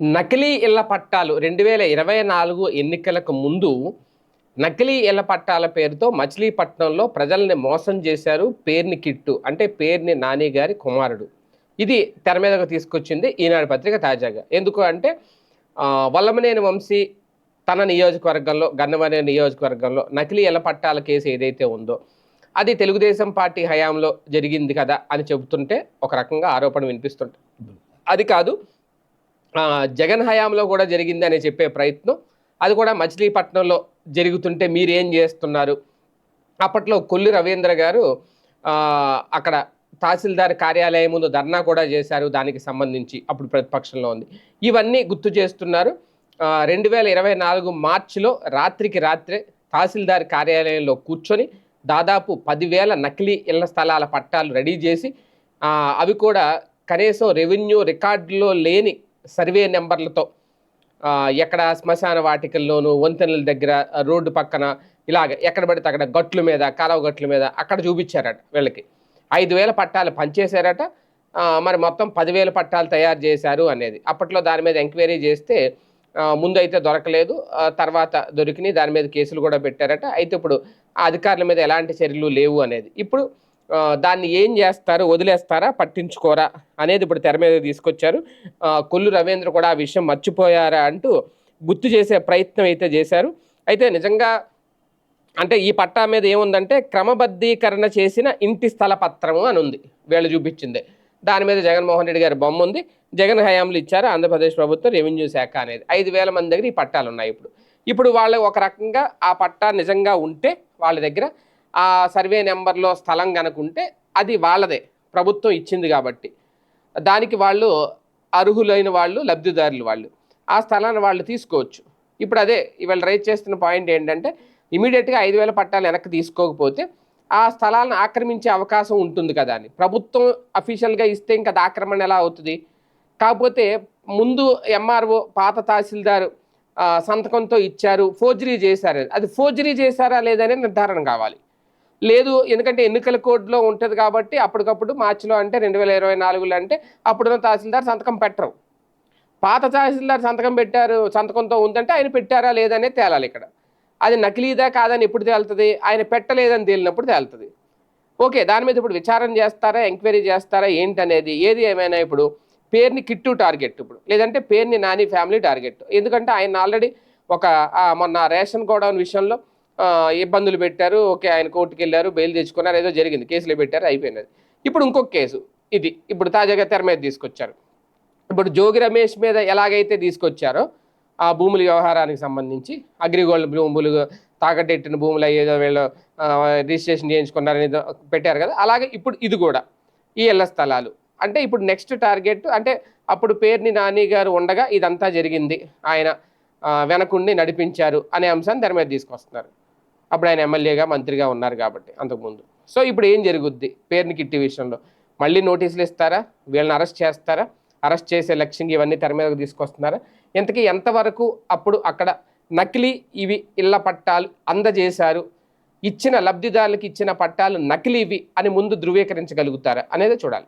నకిలీ ఇళ్ళ పట్టాలు రెండు వేల ఇరవై నాలుగు ఎన్నికలకు ముందు నకిలీ ఇళ్ళ పట్టాల పేరుతో మచిలీపట్నంలో ప్రజల్ని మోసం చేశారు పేర్ని కిట్టు అంటే పేర్ని నాని గారి కుమారుడు. ఇది తెర మీదకు తీసుకొచ్చింది ఈనాడు పత్రిక తాజాగా. ఎందుకు అంటే వల్లమనేని వంశీ తన నియోజకవర్గంలో గన్నవనేని నియోజకవర్గంలో నకిలీ ఇళ్ళ పట్టాల కేసు ఏదైతే ఉందో అది తెలుగుదేశం పార్టీ హయాంలో జరిగింది కదా అని చెబుతుంటే ఒక రకంగా ఆరోపణ వినిపిస్తుంటే అది కాదు జగన్ హయాంలో కూడా జరిగింది అని చెప్పే ప్రయత్నం. అది కూడా మచిలీపట్నంలో జరుగుతుంటే మీరేం చేస్తున్నారు? అప్పట్లో కొల్లి రవీంద్ర గారు అక్కడ తహసీల్దార్ కార్యాలయం ముందు ధర్నా కూడా చేశారు దానికి సంబంధించి అప్పుడు ప్రతిపక్షంలో ఉంది. ఇవన్నీ గుర్తు చేస్తున్నారు. రెండు వేల ఇరవై నాలుగు మార్చిలో రాత్రికి రాత్రే తహసీల్దార్ కార్యాలయంలో కూర్చొని దాదాపు పదివేల నకిలీ ఇళ్ళ స్థలాల పట్టాలు రెడీ చేసి అవి కూడా కనీసం రెవెన్యూ రికార్డులో లేని సర్వే నెంబర్లతో ఎక్కడ శ్మశాన వాటికల్లోనూ వంతెనల దగ్గర రోడ్డు పక్కన ఇలాగ ఎక్కడ పడితే అక్కడ గట్ల మీద కాలువ గట్ల మీద అక్కడ చూపించారట వీళ్ళకి. ఐదు వేల పట్టాలు పనిచేశారట. మరి మొత్తం పదివేల పట్టాలు తయారు చేశారు అనేది. అప్పట్లో దాని మీద ఎంక్వైరీ చేస్తే ముందైతే దొరకలేదు. తర్వాత దొరికినాయి. దాని మీద కేసులు కూడా పెట్టారట. అయితే ఇప్పుడు ఆ అధికారుల మీద ఎలాంటి చర్యలు లేవు అనేది. ఇప్పుడు దాన్ని ఏం చేస్తారు వదిలేస్తారా పట్టించుకోరా అనేది ఇప్పుడు తెర మీద తీసుకొచ్చారు. కొల్లు రవీంద్ర కూడా ఆ విషయం మర్చిపోయారా అంటూ గుర్తు చేసే ప్రయత్నం అయితే చేశారు. అయితే నిజంగా అంటే ఈ పట్టా మీద ఏముందంటే క్రమబద్ధీకరణ చేసిన ఇంటి స్థల పత్రము అని ఉంది వీళ్ళు చూపించింది. దాని మీద జగన్మోహన్ రెడ్డి గారి బొమ్మ ఉంది. జగన్ హయాంలు ఇచ్చారు ఆంధ్రప్రదేశ్ ప్రభుత్వం రెవెన్యూ శాఖ అనేది. ఐదు వేల మంది దగ్గర ఈ పట్టాలు ఉన్నాయి ఇప్పుడు. ఇప్పుడు వాళ్ళు ఒక రకంగా ఆ పట్టా నిజంగా ఉంటే వాళ్ళ దగ్గర ఆ సర్వే నెంబర్లో స్థలం కనుకుంటే అది వాళ్ళదే. ప్రభుత్వం ఇచ్చింది కాబట్టి. దానికి వాళ్ళు అర్హులైన వాళ్ళు లబ్ధిదారులు వాళ్ళు. ఆ స్థలాన్ని వాళ్ళు తీసుకోవచ్చు. ఇప్పుడు అదే ఇవాళ రైజ్ చేస్తున్న పాయింట్ ఏంటంటే ఇమీడియట్గా ఐదు వేల పట్టాలు వెనక్కి తీసుకోకపోతే ఆ స్థలాలను ఆక్రమించే అవకాశం ఉంటుంది కదా అని. ప్రభుత్వం అఫీషియల్గా ఇస్తే ఇంకా అది ఆక్రమణ ఎలా అవుతుంది? కాకపోతే ముందు ఎంఆర్ఓ పాత తహసీల్దారు సంతకంతో ఇచ్చారు ఫోర్జరీ చేశారు. అది ఫోర్జరీ చేశారా లేదనే నిర్ధారణ కావాలి. లేదు ఎందుకంటే ఎన్నికల కోడ్లో ఉంటుంది కాబట్టి అప్పటికప్పుడు మార్చిలో అంటే రెండు వేల ఇరవై నాలుగులో అంటే అప్పుడున్న తహసీల్దార్ సంతకం పెట్టరు. పాత తహసీల్దార్ సంతకం పెట్టారు సంతకంతో ఉందంటే ఆయన పెట్టారా లేదనే తేలాలి ఇక్కడ. అది నకిలీదా కాదని ఎప్పుడు తేలుతుంది? ఆయన పెట్టలేదని తేలినప్పుడు తేలుతుంది. ఓకే దాని మీద ఇప్పుడు విచారణ చేస్తారా ఎంక్వైరీ చేస్తారా ఏంటనేది ఏది ఏమైనా ఇప్పుడు పేరుని కిట్టు టార్గెట్ ఇప్పుడు. లేదంటే పేరుని నాని ఫ్యామిలీ టార్గెట్. ఎందుకంటే ఆయన ఆల్రెడీ ఒక మొన్న రేషన్ గోడౌన్ విషయంలో ఇబ్బందులు పెట్టారు. ఓకే ఆయన కోర్టుకు వెళ్ళారు బెయిల్ తెచ్చుకున్నారు ఏదో జరిగింది. కేసులు పెట్టారు అయిపోయినది. ఇప్పుడు ఇంకొక కేసు ఇది. ఇప్పుడు తాజాగా తెర మీద తీసుకొచ్చారు. ఇప్పుడు జోగి రమేష్ మీద ఎలాగైతే తీసుకొచ్చారో ఆ భూముల వ్యవహారానికి సంబంధించి అగ్రిగోల్డ్ భూములు తాకట్టెట్టిన భూములు ఏదో వీళ్ళు రిజిస్ట్రేషన్ చేయించుకున్నారని పెట్టారు కదా. అలాగే ఇప్పుడు ఇది కూడా ఈ ఇళ్ళ స్థలాలు. అంటే ఇప్పుడు నెక్స్ట్ టార్గెట్ అంటే అప్పుడు పేరుని నాని గారు ఉండగా ఇదంతా జరిగింది. ఆయన వెనకుండి నడిపించారు అనే అంశాన్ని తెర మీద తీసుకొస్తున్నారు. అప్పుడు ఆయన ఎమ్మెల్యేగా మంత్రిగా ఉన్నారు కాబట్టి అంతకుముందు. సో ఇప్పుడు ఏం జరుగుద్ది? పేరుని కిట్టి విషయంలో. మళ్ళీ నోటీసులు ఇస్తారా? వీళ్ళని అరెస్ట్ చేస్తారా? అరెస్ట్ చేసే లక్ష్యంగా ఇవన్నీ తెర మీదకు తీసుకొస్తున్నారా? ఇంతకీ ఎంతవరకు అప్పుడు అక్కడ నకిలీ ఇవి ఇళ్ళ పట్టాలు అందజేశారు? ఇచ్చిన లబ్ధిదారులకు ఇచ్చిన పట్టాలు నకిలీవి అని ముందు ధృవీకరించగలుగుతారా అనేది చూడాలి.